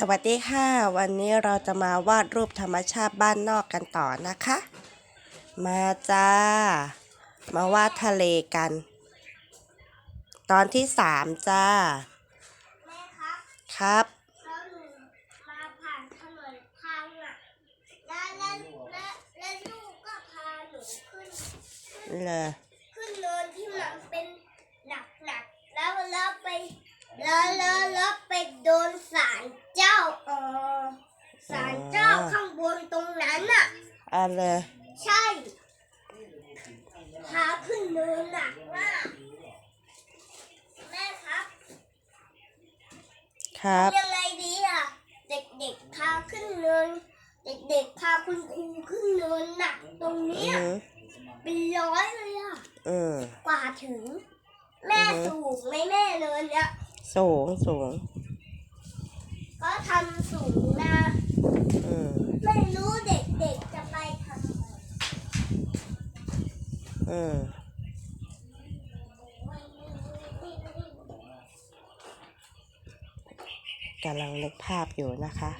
สวัสดีค่ะ วันนี้เราจะมาวาดรูปธรรมชาติบ้านนอกกันต่อนะคะ มาจ้า มาวาดทะเลกัน ตอนที่สามจ้าแม่ครับครับแล้วหนูมาผ่านถนนทางอะแล้วแล้วแล้วแล้วลูกก็พาหนูขึ้นเลยขึ้นเนินที่มันเป็นหนักหนักๆแล้วแล้วไปแล้วแล้วแล้วไปโดนศาลเจ้าเออ ศาลเจ้าข้างบนตรงนั้นน่ะเอะเลยใช่พาขึ้นเนินหนักมากแม่ครับ ครับ ยังไงดีอะ เด็กๆพาขึ้นเนิน เด็กๆพาคุณครูขึ้นเนินหนักตรงอืเนี้อยหือเป็นร้อยเลยอะ อืม กว่าถึง แม่อือฮึ สูงไหมแม่เนินเนี้ยสูงสูง ก็ทำสูงนะอืม ไม่รู้เด็กๆจะไปทำไมอืมกำลังนึกภาพอยู่นะคะ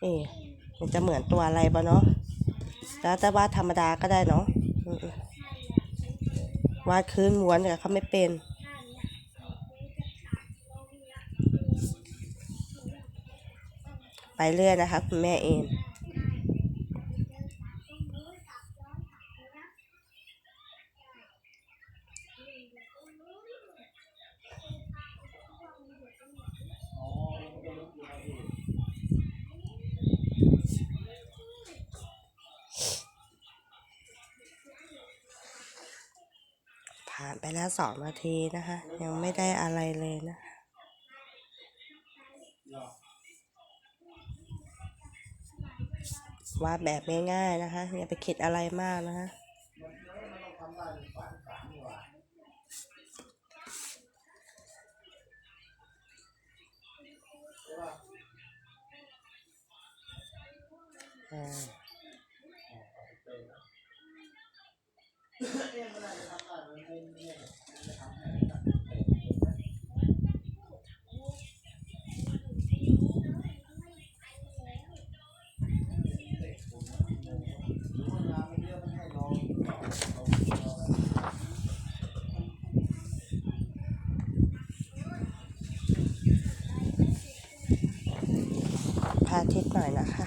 เอ๊มันจะเหมือนตัวอะไรบ้าเนาะแล้วแต่ว่าธรรมดาก็ได้เนาะ วาดคืนม้วนแต่เขาไม่เป็น ไปเรื่อยนะคะ คุณแม่เอง ไปแล้วสองนาทีนะคะ ยังไม่ได้อะไรเลยนะคะวาดแบบง่ายๆนะคะอย่าไปคิดอะไรมากนะคะอ่า พระอาทิตย์หน่อยนะคะ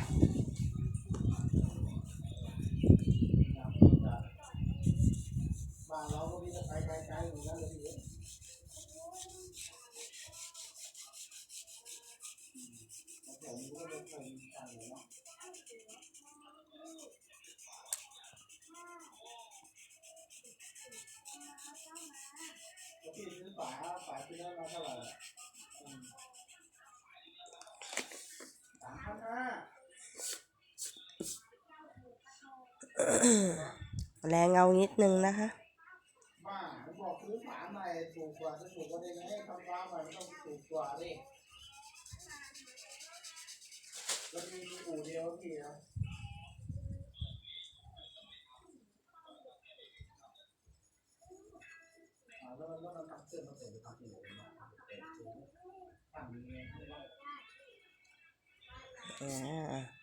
แรงเงานิดนึงนะคะบ้าผมบอกซื้อฝาใหม่ถูกกว่าจะถูกกว่าได้ไงทำฟ้าใหม่มันต้องถูกกว่าดิแล้วมีอู่เดียวพี่นะแล้วมันแล้วมันทำเส้นมาเสร็จไปตัดที่ไหนมาทำเป็นสูงทำยังไงอ่า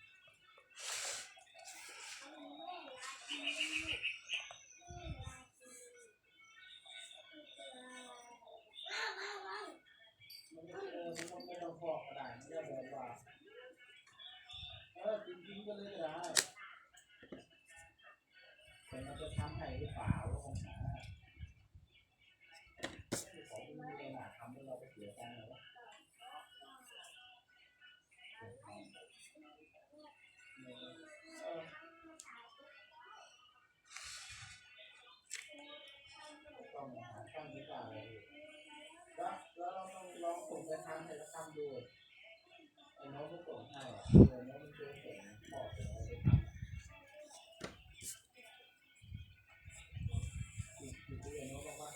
ทำดูไอ้น้องก็ส่งให้เดี๋ยวน้องมันจะส่งบอกเดี๋ยวไปทำอีกอีกเรื่องน้องบอกว่า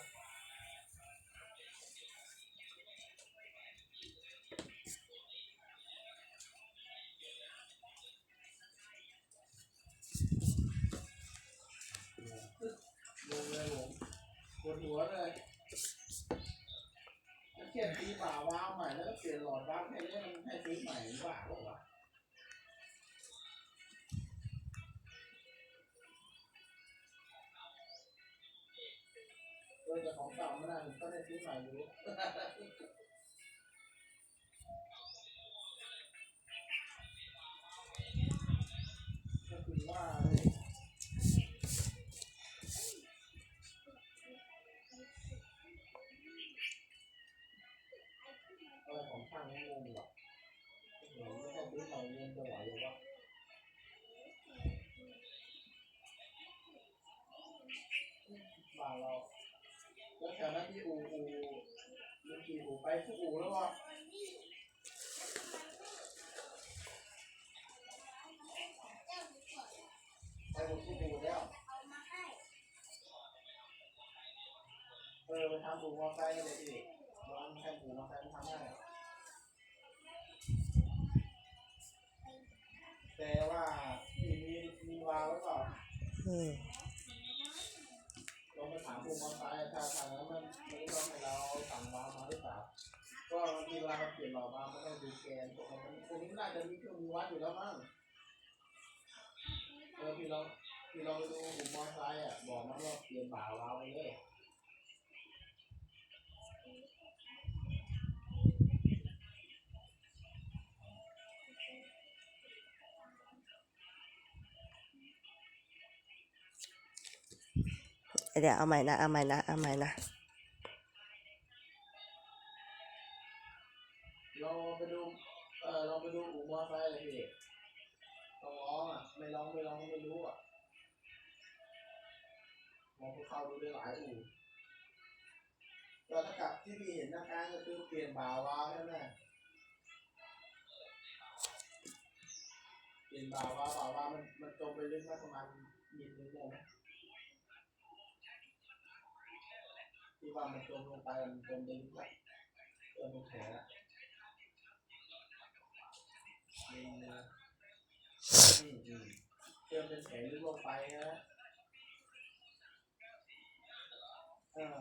ลงเลยผมปวดหัวเลย ม่แล้วก็เปลี่ยนหลอดวาวให้เนี่ยให้ซื้อใหม่ว่าหรอวะเออแต่ของเก่าไม่ได้ก็ได้ซื้อใหม่อยู่ ไปทุกอูแล้ววะไปหมดทุกอูแล้วเอามาให้เออไปทำปูมอไซค์เลยดิร้านแค่ปูมอไซค์มันทำได้แต่ว่ามีมีมีวาวไว้ก่อนอืมลองไปถามปูมอไซค์ถ้าทางนั้นมันมันต้องให้เราสั่งวาวมาหรือเปล่าก็บางทีเว ลาเราเปลี่ยนหล่อบางมันต้องดูแกนพวกมันพวกนี้น่าจะมีเครื่องมือวัดอยู่แล้วมั้งเออพี่ลองพี่ลองไปดูปูมอไซค์อะบอกมันว่าเปลี่ยนบ่าวาวไปเลยเดี๋ยวเอาใหม่นะ เอาใหม่นะ เอาใหม่นะ ลองไปดู เออลองไปดูอู่มอไซค์เลยพี่ต้องร้องอะ ไม่ร้องไม่ร้องไม่รู้อะมองพวกเขาดูได้หลายอู่แต่ถ้ากลับที่พี่เห็นอาการก็คือเปลี่ยนบ่าวาวใช่ไหมเปลี่ยนบ่าวาบ่าวามันมันจมไปลึกมากประมาณมิลนึงได้ไหมที่ว่ามันจมลงไปมันจมไปลึกอะจนเป็นแผลอะอื มอืมอืมเริ่มเป็นแผลลึกลงไปนะเออ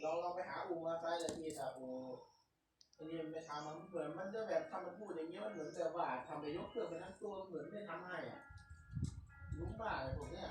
เราเราไปหาอูมาไซเลยพี่ถ้าอูอันนี้มันไปทำมันเหมือนมันจะแบบทำมันพูดอย่างเงี้ยมันเหมือนแบบว่าทำไปยกเครื่องไปทั้งตัวเหมือนไม่ทำให้อะรู้มากเลยผมเนี่ย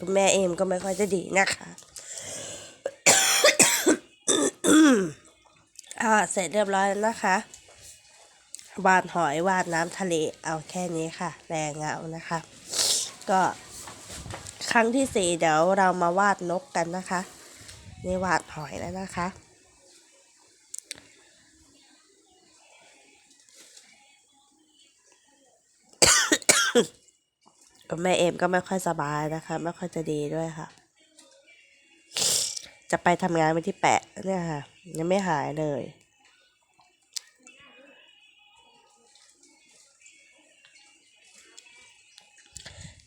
คุณแม่เอมก็ไม่ค่อยจะดีนะคะอ่าเสร็จเรียบร้อยแล้วนะคะ วาดหอยวาดน้ำทะเลเอาแค่นี้ค่ะ แรงเงานะคะ ก็ครั้งที่สี่เดี๋ยวเรามาวาดนกกันนะคะ นี่วาดหอยแล้วนะคะ แม่เอมก็ไม่ค่อยสบายนะคะ ไม่ค่อยจะดีด้วยค่ะ จะไปทำงานวันที่แปดเนี่ยค่ะ ยังไม่หายเลย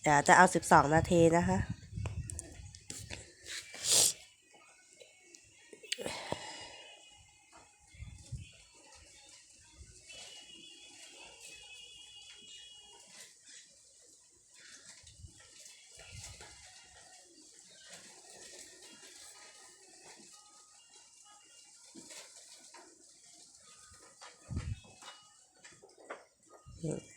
เดี๋ยวจะเอาสิบสองนาทีนะคะ Yeah.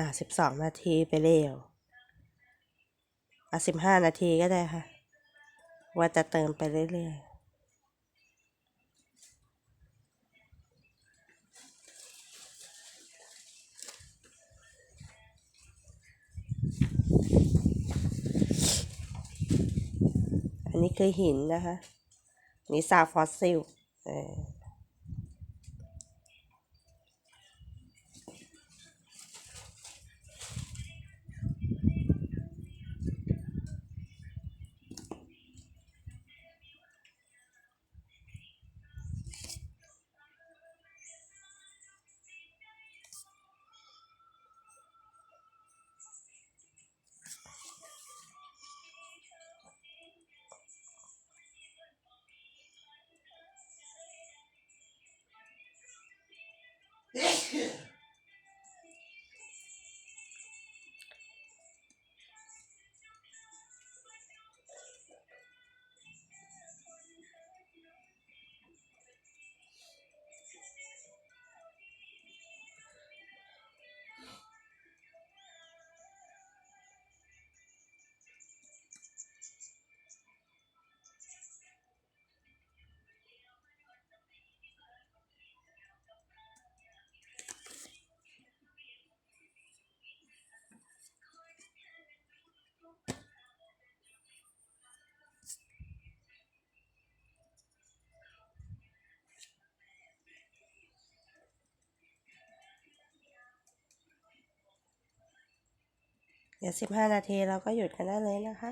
อ่าสิบสองนาทีไปเร็วอะสิบห้านาทีก็ได้ค่ะ ว่าจะเติมไปเรื่อยๆอันนี้คือหินนะคะ นี่ซาฟอสซิลเออ Yeah. เดี๋ยวสิบห้านาทีเราก็หยุดกันได้เลยนะคะ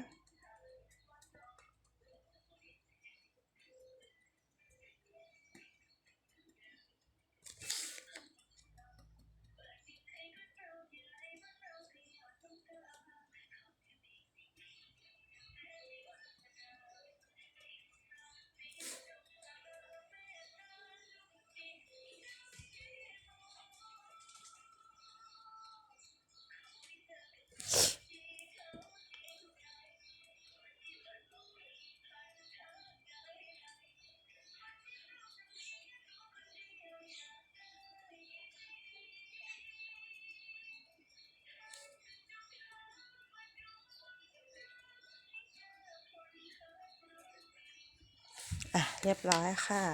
อะเรียบร้อยค่ะ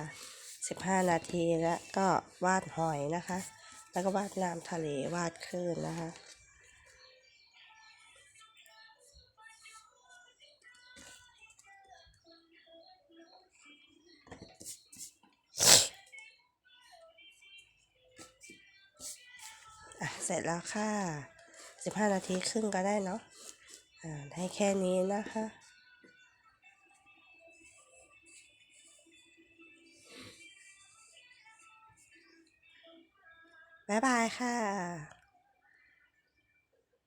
สิบห้านาทีแล้วก็วาดหอยนะคะ แล้วก็วาดน้ำทะเลวาดคลื่นนะคะเสร็จแล้วค่ะสิบห้านาทีครึ่งก็ได้เนาะให้แค่นี้นะคะ บ๊ายบายค่ะ